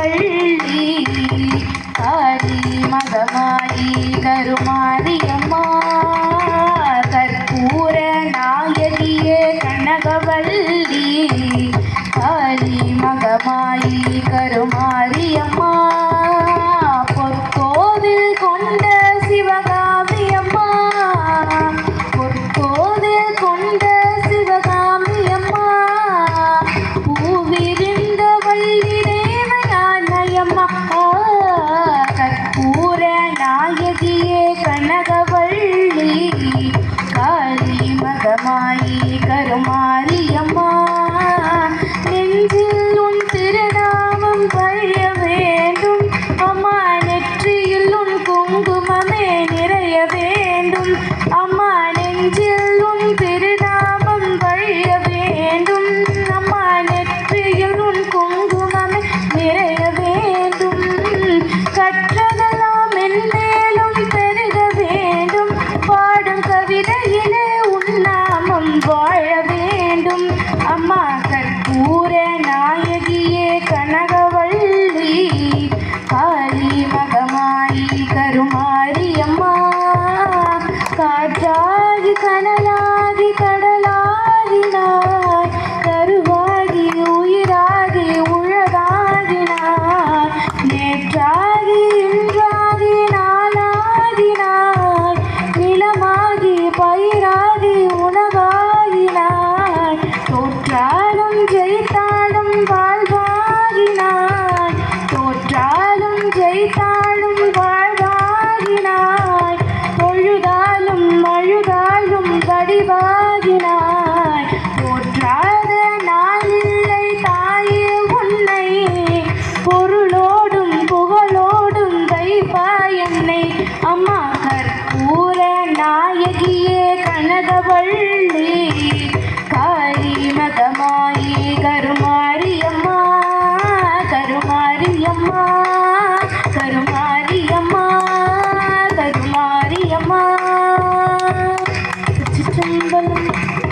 கனகவள்ளி ஆதி மதமாயி கருமாரியம்மா கற்பூர நாயகியே கனகவல்லி. ஆதி மகமாயி கருமாரியம்மா பொற்கோவில் கொண்ட பூர நாயகியே கனகவள்ளி காளி மகமாயி கருமாரியம்மா. நெஞ்சில் உன் திருநாமம் பழைய வேண்டும் அம்மா நெற்றியில் உன் குங்குமமே நிறைய வேண்டும். அம்மா வாழ வேண்டும். அம்மா கற்பூர நாயகியே கனகவள்ளி காளி மகமாயி கருமாரி அம்மா. காற்றாகி கனலாகி கடலாகினாய் கருவாகி உயிராகி உழவாகினாய் நேற்றாகி இன்றாகி நாளாகினார் நிலமாகி பயிராகி தோற்றாலும் வாழ்வாகினாய். பொழுதாலும் அழுதாலும் வடிவாகினாய். போற்றாத நாளில்லை தாயே உன்னை. பொருளோடும் புகழோடும் வைப்பாய் என்னை. அம்மா கற்பூர நாயகியே கனகவள்ளி. காளி மகமாயி கருமாரியம்மா கருமாரியம்மா. Thank you.